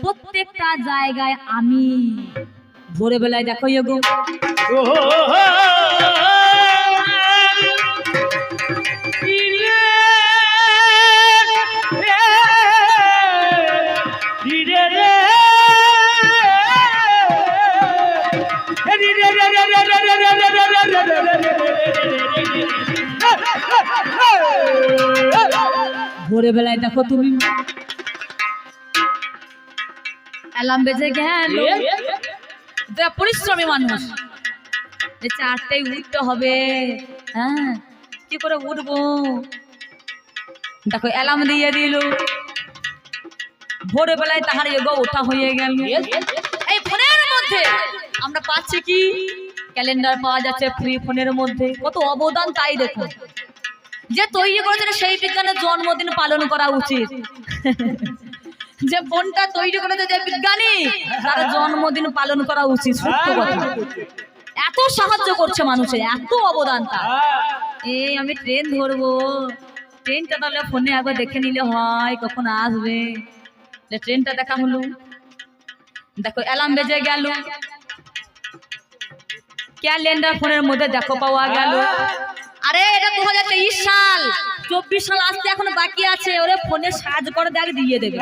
প্রত্যেকটা জায়গায় আমি। ভোরবেলায় দেখো গো ভোরবেলায় দেখো তুমি। অ্যালার্ম বেজে গেল। যারা পরিশ্রমী মানুষ। যে চারটায় উঠতে হবে। হ্যাঁ কি করে উঠবো? দেখো অ্যালার্ম দিয়ে দিল। ভোরে বেলায় তাহার এগো ওঠা হয়ে গেল। এই ফোনের মধ্যে আমরা পাচ্ছি কি? ক্যালেন্ডার পাওয়া যাচ্ছে ফ্রি ফোনের মধ্যে। কত অবদান তাই দেখো। যে তৈরি করেছেন সেই বিজ্ঞানের জন্মদিন পালন করা উচিত। যে ফোনটা তৈরি করেছে যে বিজ্ঞানী তার জন্মদিন পালন করা উচিত সত্য কথা। এত সাহায্য করছে মানুষের এত অবদান তার। এই আমি ট্রেন ধরবো। ট্রেনটা তাহলে ফোনে একবার দেখে নিলে হয় কখন আসবে। ট্রেনটা দেখা হলো। দেখো অ্যালার্ম বেজে গেল। ক্যালেন্ডার ফোনের মধ্যে দেখো পাওয়া গেল। আরে এটা দু হাজার তেইশ সাল। চব্বিশ সাল আসতে এখন বাকি আছে, ওরে ফোনে সাজ করে দেখ, দিয়ে দেবে।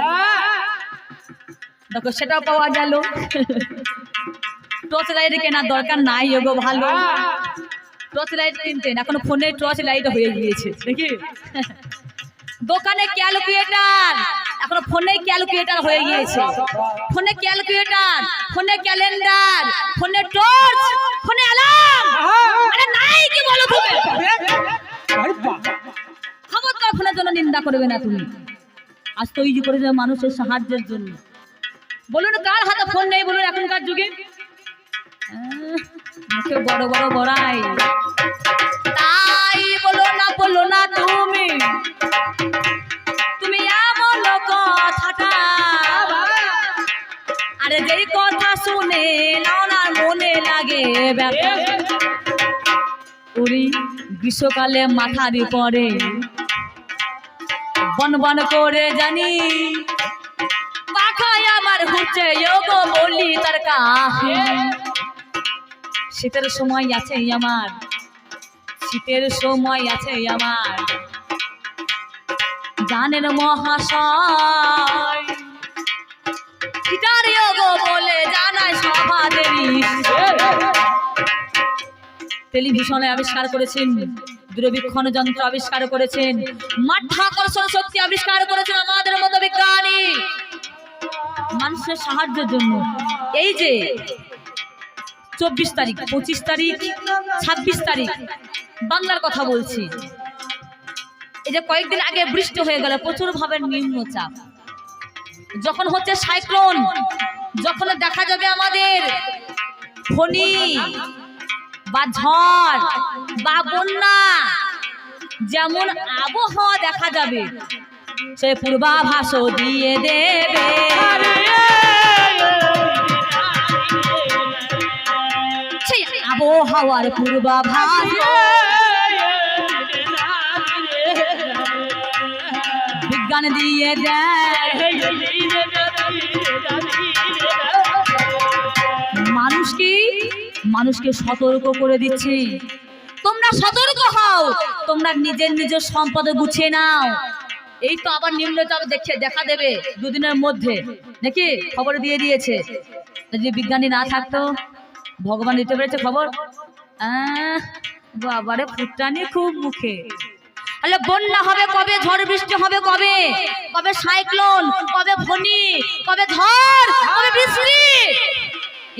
দেখো, সেটাও পাওয়া গেল। টর্চ লাইট কেনার দরকার নাই এগো ভালো। টর্চ লাইট কিনতেন, এখন ফোনে টর্চ লাইট হয়ে গিয়েছে, দেখি। দোকানে ক্যালকুলেটার এখন ফোনে ক্যালকুলেটার হয়ে গিয়েছে। ফোনে ক্যালকুলেটার ফোনে ক্যালেন্ডার ফোনে টর্চ ফোনে অ্যালার্ম করবে না তুমি। আজ তৈরি করেছে মানুষের সাহায্যের জন্য। বলুন, কার হাতে ফোন নেই বলুন এখনকার যুগে? বড় বড় বড়াই তাই বলো না বলো না তুমি। তুমি এমন কথাটা। আরে যেই কথা শুনে নাওনার মনে লাগে ব্যাপার গ্রীষ্মকালে মাথার পরে বন বন করে জানি। পাখায় আমার হচ্ছে গো বলি তার শীতের সময় আছে আমার, শীতের সময় আছে আমার। জানেন মহাশয় গিটার গো বলে জানায় সভাদেরই টেলিভিশনে আবিষ্কার করেছেন, দূরবীক্ষণ যন্ত্র আবিষ্কার করেছেন, মাধ্যাকর্ষণ শক্তি আবিষ্কার করেছেন আমাদের মতো বিজ্ঞানী। মানুষের সাহায্যের জন্য। এই যে চব্বিশ তারিখ, পঁচিশ তারিখ, ছাব্বিশ তারিখ, বাংলার কথা বলছি। এই যে কয়েকদিন আগে বৃষ্টি হয়ে গেল, প্রচুর ভাবে নিম্নচাপ। যখন হচ্ছে সাইক্লোন, যখন দেখা যাবে আমাদের ফণি। বা ঝড় বা বন্যা, যেমন আবহাওয়া দেখা যাবে, সে পূর্বাভাস দিয়ে দেবে। আবহাওয়ার পূর্বাভাস। বিজ্ঞান দিয়ে দেয়। মানুষকে সতর্ক করে দিচ্ছি। তোমরা সতর্ক হও। তোমরা নিজের নিজের সম্পদ গুছিয়ে নাও। এই তো আবার নিম্নচাপ দেখে দেখা দেবে দুদিনের মধ্যে। নাকি? খবর দিয়ে দিয়েছে। যদি বিজ্ঞানী না থাকতো, ভগবান দিতে পেরেছে খবর? বাবারে ফুটানি খুব মুখে। তাহলে বন্যা হবে কবে? ঝড় বৃষ্টি হবে কবে? কবে সাইক্লোন? কবে ফণি? কবে ঝড় কবে বৃষ্টি?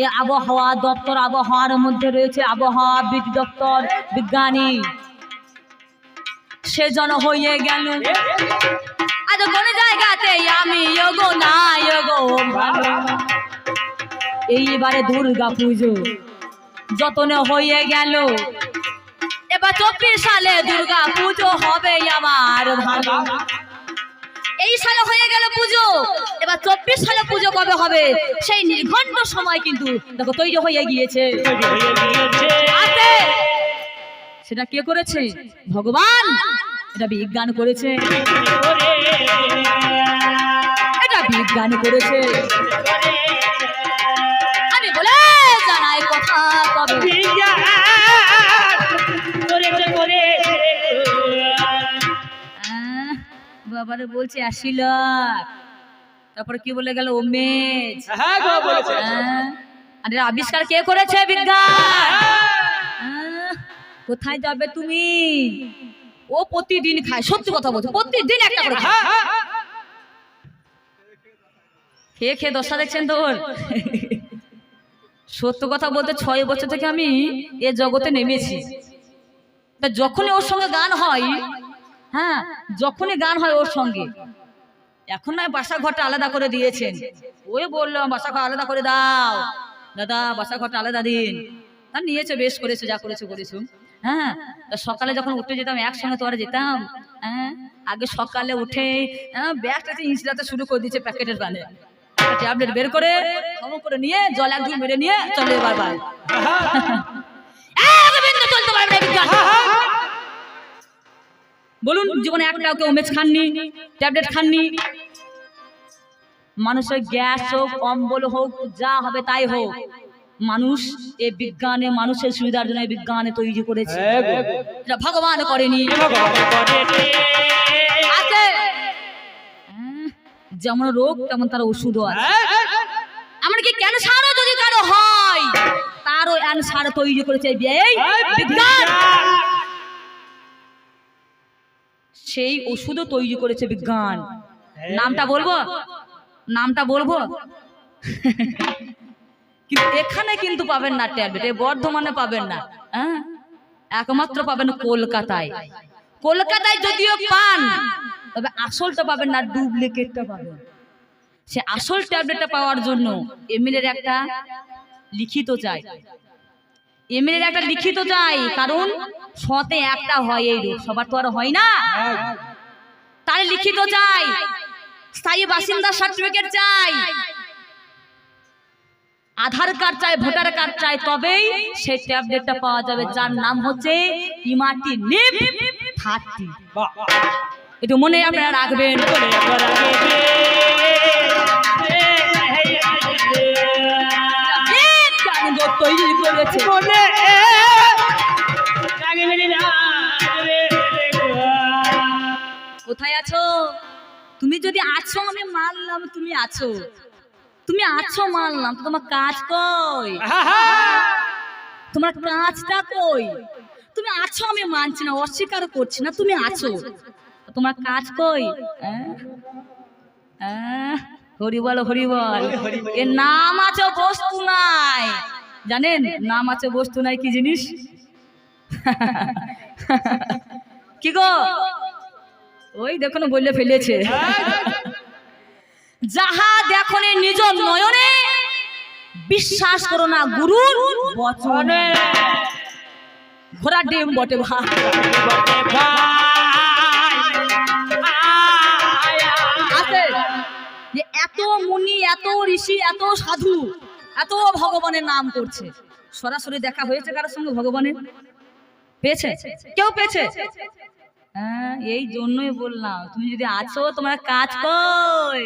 এ আবহাওয়া দপ্তর, আবহাওয়ার মধ্যে রয়েছে আবহাওয়াবিদ দপ্তর বিজ্ঞানী। সেজন হয়ে গেল। আজ কোন জায়গাতে আমি যোগো না যোগো এইবারে দুর্গা পুজো, যতনে হয়ে গেল। এবার চব্বিশ সালে দুর্গা পুজো হবে আমার ভালো। এই সালে হয়ে গেল পুজো। এবার চব্বিশ সালে পুজো কবে হবে? সেই নির্ঘণ্ট সময় কিন্তু দেখো তৈরি হয়ে গিয়েছে। সেটা কে করেছে? ভগবান! এটা বিজ্ঞান করেছে। এটা বিজ্ঞান বিজ্ঞান করেছে। আমি বলে জানাই কথা তবে আহ, বাবারে বলছে আশি লাখ তারপরে কি বলে গেল? ওমেজ হ্যাঁ গো বলেছে। আবিষ্কার কে করেছে বিজ্ঞান? কোথায় যাবে তুমি? ও প্রতিদিন খায়। সত্যি কথা বলছো প্রতিদিন একটা করে খায়। হ্যাঁ, খেয়ে দশা দেখছেন তো ওর সত্য কথা বলতে ছয় বছর থেকে আমি এ জগতে নেমেছি। তা যখনই ওর সঙ্গে গান হয় হ্যাঁ যখনই গান হয় ওর সঙ্গে। এখন নয় বাসা ঘরটা আলাদা করে দিয়েছেন। ওই বলল বাসা ঘর আলাদা করে দাও। দাদা বাসা ঘরটা আলাদা দিন। তা নিয়েছে বেশ করেছ যা করেছ করেছ। হ্যাঁ তা সকালে যখন উঠে যেতাম একসঙ্গে তো আর যেতাম। হ্যাঁ আগে সকালে উঠে হ্যাঁ, ব্যাগটা ইনস্টাতে শুরু করে দিয়েছে প্যাকেটের গানে। ট্যাবলেট বের করে খবর করে নিয়ে জল এক দুই মেরে নিয়ে চলে এবার বাড়ি। চলতে পারবে না। বলুন জীবনে একটাও কেউ মেচ খাননি ট্যাবলেট খাননি। মানুষের গ্যাস হোক অম্বল হোক যা হবে তাই হোক। মানুষ এ বিজ্ঞানে মানুষের সুবিধার জন্য বিজ্ঞানে তৈরি করেছে। হ্যাঁ এটা ভগবান করেনি। হ্যাঁ, যেমন রোগ তেমন তার ওষুধও আছে। এমনকি ক্যান্সারও যদি কারও হয় তারও অ্যান্সার তৈরি করেছে বিজ্ঞান। সেই ওষুধও তৈরি করেছে বিজ্ঞান। নামটা বলব? নামটা বলব? কিন্তু এখানে কিন্তু পাবেন না ট্যাবলেট এই বর্ধমানে পাবেন না। হ্যাঁ? একমাত্র পাবেন কলকাতায়। কলকাতায় যদিও পান তবে আসলটা পাবেন না ডুপ্লিকেটটা পাবেন। সে আসল ট্যাবলেটটা পাওয়ার জন্য এমএলএর একটা লিখিত চাই। এমএলএর একটা লিখিত চাই কারণ শতে একটা হয় এই রোগ সবার তো আর হয় না। তার লিখিত চাই স্থায়ী বাসিন্দা সার্টিফিকেট চাই। আধার কার্ড চাই ভোটার কার্ড চাই তবেই সেই ট্যাবলেটটা পাওয়া যাবে যার নাম হচ্ছে ইমাটি নিপ থার্টি। একটু মনে আপনারা রাখবেন। করেছে কোথায় আছো? তুমি যদি আছো আমি মানলাম তুমি আছো। তুমি আছো মানলাম তো তোমার কাজ কই? তোমার কাজটা কই? তুমি আছো আমি মানছি না অস্বীকার করছি না তুমি আছো। তোমার কাজ কই? হরি বল হরি বল। এর নাম আছে বস্তু নাই। জানেন, নাম আছে, বস্তু নাই, কি জিনিস? কি গো? ওই দেখুন বললে ফেলেছে। যাহা দেখনে নিজ নয়নে, বিশ্বাস করো না গুরু বচনে। ঘোড়া ডিম বটে ভাই। এত মুনি, এত ঋষি, এত সাধু এত ভগবানের নাম করছে। সরাসরি দেখা হয়েছে কারোর সঙ্গে ভগবানের? পেয়েছে? কেউ পেয়েছে? হ্যাঁ এই জন্যই বললাম, তুমি যদি আছো, তোমার কাজ কই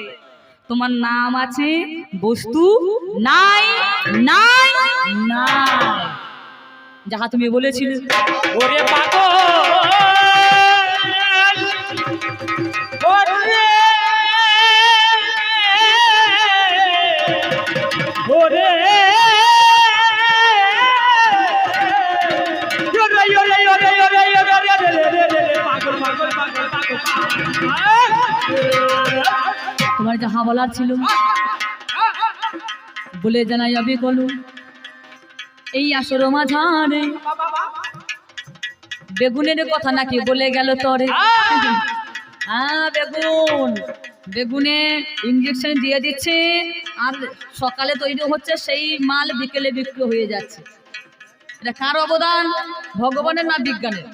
তোমার নাম আছে, বস্তু নাই নাই না যাহা তুমি বলেছিলে। ওরে পাগল! তোমার যাহা বলার ছিল, বলে জানাই আমি কলু। এই আসর মাঝারে বেগুনের কথা নাকি বলে গেল তরে। হ্যাঁ বেগুন। বেগুনে ইঞ্জেকশন দিয়ে দিচ্ছে। আর সকালে তৈরি হচ্ছে সেই মাল বিকেলে বিক্রি হয়ে যাচ্ছে। এটা কার অবদান? ভগবানের না বিজ্ঞানের?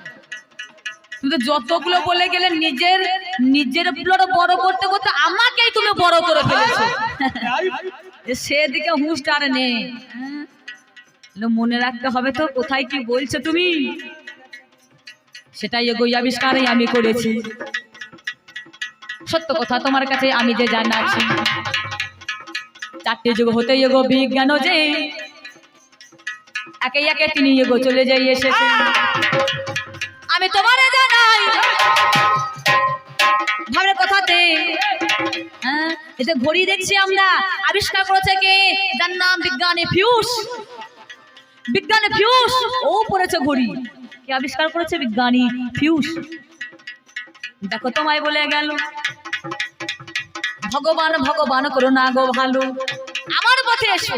কিন্তু যতগুলো বলে গেলে নিজের নিজের বড় করতে করতে আমাকেই তুমি বড় করে ফেলেছো। সেদিকে হুঁশটা আর নেই হ্যাঁ? মনে রাখতে হবে তো, কোথায় কি বলছো তুমি? সেটাই এগোই আবিষ্কারই আমি করেছি। সত্য কথা তোমার কাছে আমি যে জানাচ্ছি চারটে যুগ হতে এগো বিজ্ঞান যে। একে একে তিনি এগো চলে যাই এসেছে আমি তোমার জানাই। ভাবের কথাতে। হ্যাঁ যে ঘড়ি দেখছি আমরা, আবিষ্কার করেছে কে? যার নাম বিজ্ঞানী ফিউস। বিজ্ঞানী ফিউস, ও পড়েছে ঘড়ি। কে আবিষ্কার করেছে বিজ্ঞানী ফিউস? দেখো তোমায় বলে গেল। ভগবান ভগবান করো না গো ভালো। আমার পথে এসো,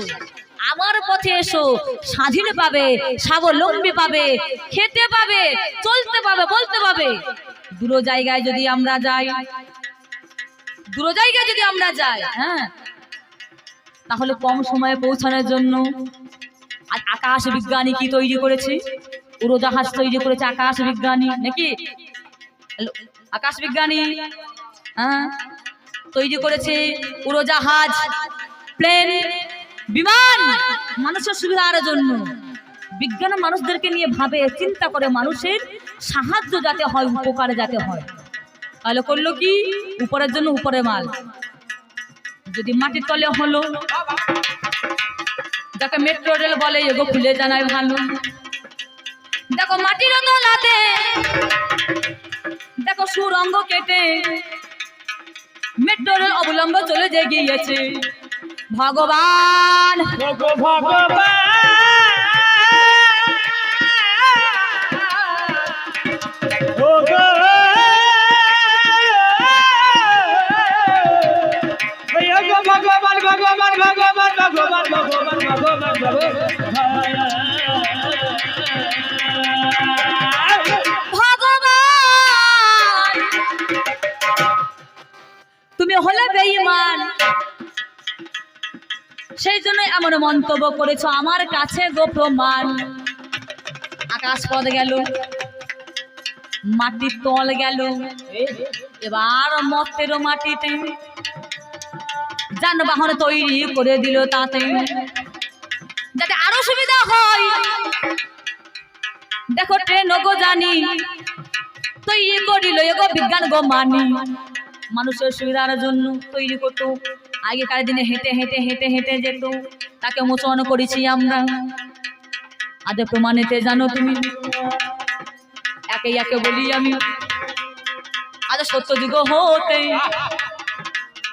আমার পথে এসো। স্বাধীন পাবে, স্বাবলম্বী পাবে, খেতে পাবে, চলতে পাবে, বলতে পাবে। দূর জায়গায় যদি আমরা যাই, দূর জায়গায় যদি আমরা যাই হ্যাঁ তাহলে কম সময়ে পৌঁছানোর জন্য আর আকাশ বিজ্ঞানী কি তৈরি করেছে? উড়োজাহাজ তৈরি করেছে আকাশ বিজ্ঞানী, নাকি? আকাশ বিজ্ঞানী হ্যাঁ তৈরি করেছে উড়োজাহাজ, প্লেন, বিমান। মানুষের সুবিধার জন্য। বিজ্ঞান মানুষদেরকে নিয়ে ভাবে, চিন্তা করে মানুষের সাহায্য যাতে হয়, উপকারে যাতে হয়। তাহলে করল কি? উপরের জন্য উপরে মাল। যদি মাটির তলে হলো, যাকে মেট্রো রেল বলে, এগো খুলে জানায় ভালো। দেখো মাটির তলাতে দেখো সুরঙ্গ কেটে মেট্রো অবলম্ব চলে যে গিয়েছে ভগবান ভগ ভগবান ভগ ভগবান ভগবান ভগবান ভগবান ভগবান ভগবান ভগবান হলে বেঈমান। সেই জন্যই এমন মন্তব্য করেছ, আমার কাছে গো প্রমাণ। আকাশ পদ গেল মাটির তল গেল, এবার মত্তেরও মাটিতে। যানবাহন তৈরি করে দিল তাতে। যাতে আরও সুবিধা হয়। দেখো ট্রেন গো জানি, তৈরি করিল এগো বিজ্ঞান গো মানি। মানুষের সুবিধার জন্য তৈরি করতো। আগেকার দিনে হেঁটে হেঁটে হেঁটে হেঁটে যেত। তাকে মোচন করেছি আমরা। আদে প্রমাণেতে জানো তুমি? একে একে বলি আমি। আজ সত্য যুগ হতে।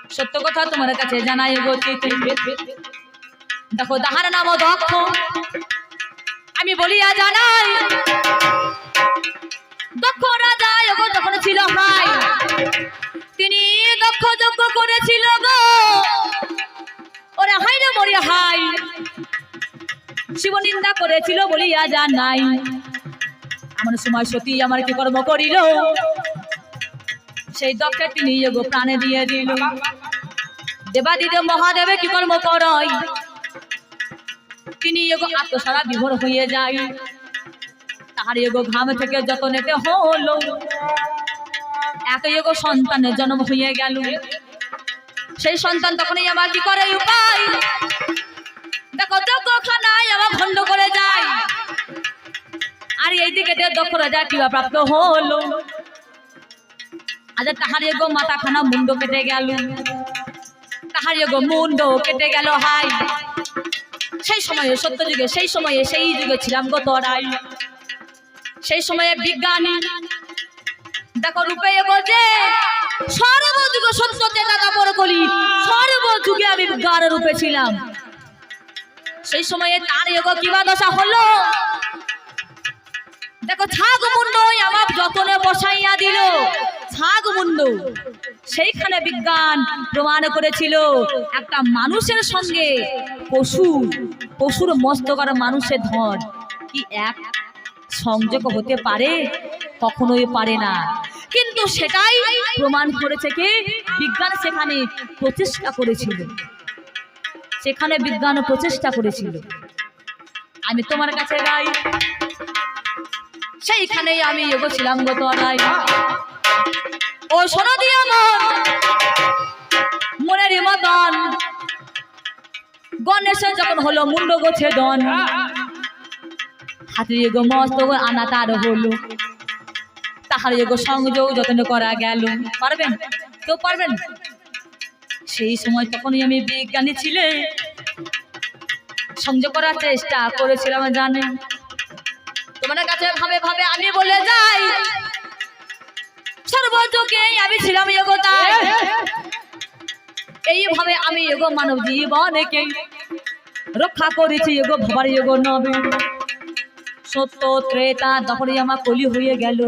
সত্য কথা তোমার কাছে জানাই গো চিতে। দেখো দাহার নাম দক্ষ। আমি বলিয়া জানাই, দক্ষ রাজা যখন ছিল হাই। করেছিল বলিয়া জানাই এমন সময় সতী আমার কি কর্ম করিল? সেই দক্ষে তিনি এগো প্রাণে দিয়ে দিল। দেবাদিদেব মহাদেবে কি কর্ম করয়? তিনি এগো আত্মসারা বিভোর হয়ে যায়। তাহার এগো ঘাম থেকে যত নেতে হলো। এক এগো সন্তানের জন্ম হয়ে গেল। সেই সন্তান তখনই আমার কি করে উপায়? তাহার এগো মাথা খানা মুন্ড কেটে গেল। তাহার মুন্ড কেটে গেল, হাই। সেই সময়ে সত্য যুগে সেই সময়ে, সেই যুগে ছিলাম গো তরাই। সেই সময়ে বিজ্ঞানী। দেখো রূপে সর্বযুগ সত্য সর্বযুগে আমি বিজ্ঞান রূপে ছিলাম। সেই সময়ে তার এগো কিবা দশা হলো? দেখো, ছাগ মুন্ড আমার যতনে বসাইয়া দিল। ছাগ মুন্ড সেইখানে বিজ্ঞান প্রমাণ করেছিল। একটা মানুষের সঙ্গে পশু, পশুর মস্তক আর মানুষের ধন কি এক সংযোগ হতে পারে? কখনোই পারে না। কিন্তু সেটাই প্রমাণ করেছে কি? বিজ্ঞান সেখানে প্রচেষ্টা করেছিল। সেখানে বিজ্ঞান প্রচেষ্টা করেছিল। আমি তোমার কাছে গাই সেইখানেই আমি এগোছিলাম গো তরাই ও শোনো দিয়ে মন, মনের মতন গণেশের যখন হলো মুন্ড গোছে দন। হাতের এগো মস্ত আনা তার হলো। তাহার এগো সংযোগ যত্ন করা গেল। পারবেন? কেউ পারবেন? সেই সময় তখনই আমি বিজ্ঞানী ছিলে। সংযোগ করার চেষ্টা করেছিলাম জানে তোমার কাছে ভাবে ভাবে আমি বলে যাই। সর্বযোগে আমি ছিলাম এগোতায় এইভাবে আমি এগো মানব জীবনকে রক্ষা করেছি এগো ভবার এগো নবে। সত্য ত্রেতা তখনই আমার কলি হয়ে গেল,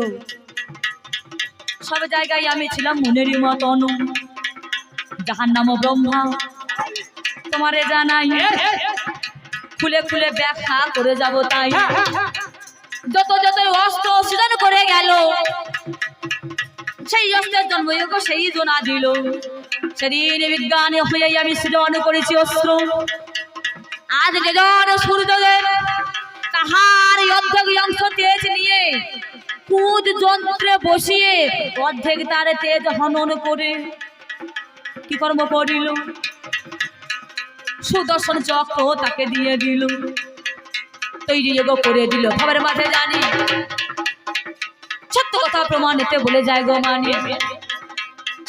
সব জায়গায় আমি ছিলাম মনেরই মতন। যাহার নাম ব্রহ্মা, তোমারে জানাই। খুলে খুলে ব্যাখ্যা করে যাব তাই। যত যত অস্ত্র সৃজন করে গেল, সেই অস্ত্রের জন্ম যোগ্য সেই জোনা দিল। সেদিন বিজ্ঞানে হয়ে আমি সৃজন করেছি অস্ত্র। আজ যেজন সূর্যদেব তাহার অর্ধেক অংশ তেজ নিয়ে কুদ যন্ত্রে বসিয়ে অর্ধেক তার তেজ হনন করে। কি কর্ম করিল? সুদর্শন চক্র তাকে দিয়ে দিল। তৈরি গো করে দিল। খবরের মাঝে জানি। সত্য কথা প্রমাণিতে বলে যায় গো মানি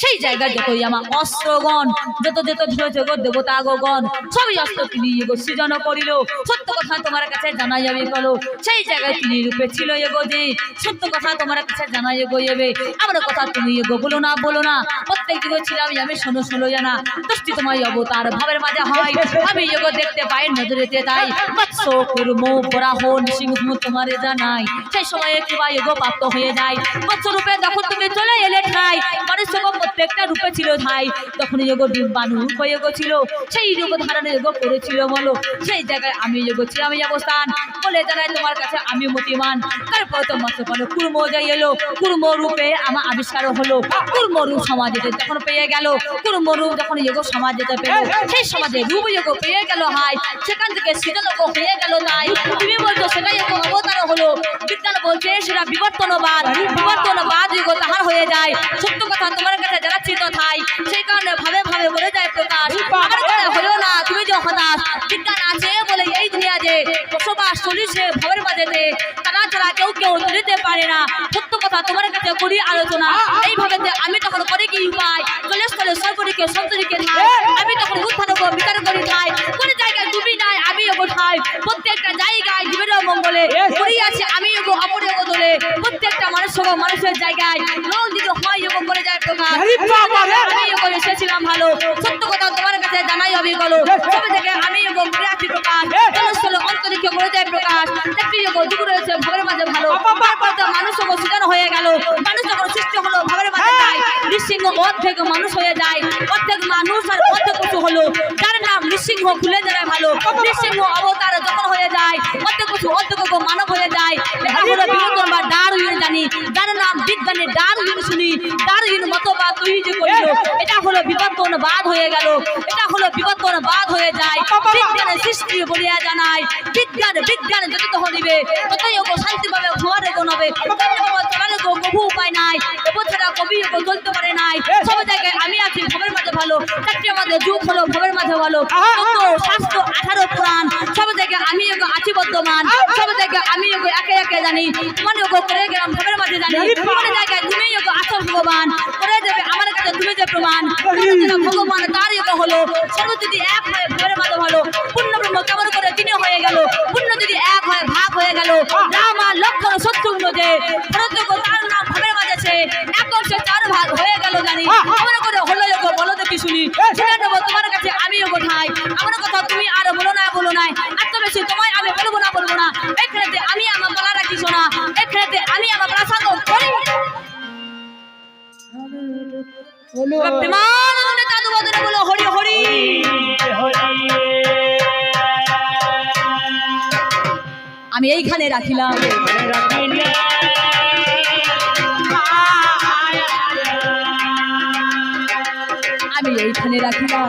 সেই জায়গায় যতই আমার অস্ত্রগণ যত যত জগৎ দেবতা গণ সবই অস্ত্র তিনি সৃজন করিল। সত্য কথা তোমার কাছে জানা যাবে বলো। সেই জায়গায় তিনি রূপে ছিল এগো যে, সত্য কথা তোমার কাছে জানা এগো যাবে আমার কথা তুমি এগো বলো না বলো না। প্রত্যেক দিকে ছিলাম আমি শোনো শোনো জানা। দৃষ্টি তোমায় অবতার ভাবের মাঝে হয়। আমি এগো দেখতে পাই নজরেতে তাই। মৎস্য কুর্ম বরাহ সিংহ তোমারে জানাই। সেই সময়ে কিবা এগো প্রাপ্ত হয়ে যায়। মৎস্য রূপে যখন তুমি চলে এলে ঠাই। মানুষ প্রত্যেকটা রূপে ছিল ঠাই তখন যোগ ডিম্বাণু রূপ ছিল সেই যোগ ধারণে যোগ করেছিল বলো সেই জায়গায় আমি যোগ ছিলাম অবস্থান। বলে জানাই তোমার কাছে আমি মতিমান। তারপর তো মৎস্য বলো, কুর্ম যাই এলো। কুর্ম রূপে আমার আবিষ্কার হলো। কুর্ম রূপ সমাজে যখন পেয়ে গেল, কুর্ম রূপ যখন যোগ সমাজ যেতে পেল, সেই সমাজে রূপ যোগ পেয়ে গেল হাই সেখান থেকে সৃজন হয়ে গেল তাই। তুমি বলছো সেটাই এক অবতার হলো। বিজ্ঞান বলছে সেটা বিবর্তনবাদ। বিবর্তনবাদ যোগ তাহার হয়ে যায়। সত্য কথা তোমার কাছে জানাচ্ছি তথাই সেই কারণে ভাবে ভাবে বলে যায় প্রকাশ। আমার হলো না তুমি যে হতাশ। বিজ্ঞান আছে বলে এই দুনিয়া যে বসবাস চলিছে ভাবের মাঝেতে তারা ছাড়া কেউ কেউ চলিতে পারে না। সত্য কথা তোমার কাছে করি আলোচনা। এইভাবে আমি তখন করি কি উপায়? চলে স্থলে সর্বদিকে সন্তরিকে ঠাই। আমি তখন উত্থান বিচার করি ঠাই। কোন জায়গায় ডুবি নাই আমি এগো ঠাই প্রত্যেকটা জায়গায় জীবের মঙ্গলে করি আছে আমি এগো অপর এগো দলে প্রত্যেকটা মানুষের জায়গায় লোক যদি হয় করে যায় প্রকাশ! আমি এগো এসেছিলাম ভালো। সত্য কথা তোমার কাছে জানাই হবে গেল সবে থেকে আমি করে আছি প্রকাশ। জনস্থলে অন্তরিক্ষ করে যায় প্রকাশ। একটি এগো দুপুর রয়েছে ভাবের মাঝে ভালো। মানুষ সুজান হয়ে গেল মানুষ যখন সৃষ্টি হলো ভাবের মাঝে যায় নৃসিংহ অর্ধেক মানুষ হয়ে যায়। অর্ধেক মানুষ আর অর্ধেক পশু হলো। যার নাম নৃসিংহ খুলে যায় ভালো। নৃসিংহ অবতার যে করিল এটা হলো বিবর্তন বাদ হয়ে গেল এটা হলো বিবর্তন বাদ হয়ে যায়। বিজ্ঞানের সৃষ্টি বলিয়া জানায় বিজ্ঞান বিজ্ঞান যত হলিবে ততই ওকে শান্তি পাবে ঘরে গনবে চলালে গো বহু উপায় নাই এবছরা কবি চলতে পারে নাই। সব ভালো চারটি আমাদের যুগ হলো ভবের মাঝে ভালো। শাস্ত্র আঠারো পুরাণ। সব জায়গায় আমি এগো আছি বর্তমান সব জায়গায় আমি এগো একে একে জানি। মানে ওগো করে গেলাম ভবের মাঝে জানি। কোন জায়গায় তুমি এগো ভগবান। করে দেবে আমার কাছে তুমি যে প্রমাণ। ভগবান তার এগো হলো। সর্ব যদি এক হয়ে ভবের মাঝে ভালো। পূর্ণ ব্রহ্ম কেমন করে তিনি হয়ে গেল। পূর্ণ যদি এক হয় ভাগ হয়ে গেল। রাম আর লক্ষণ শত্রুঘ্ন যে ভরত তার নাম ভবের মাঝে এক অংশে চার ভাগ হয়ে গেল জানি। এগো শুনি শুনে নেব তোমার কাছে আমি এগো ঠাই আমার কথা তুমি আর বলো না বলো নাই এত বেশি তোমায় আমি বলব না বলব না। এখানে আমি আমার গলা রাখি শোনা। এখানে আমি আমার গলা সাথে করি। প্রেমানন্দে দাদু বদনে বলো হরি হরি। আমি এইখানে রাখিলাম। এইখানে রাখিলাম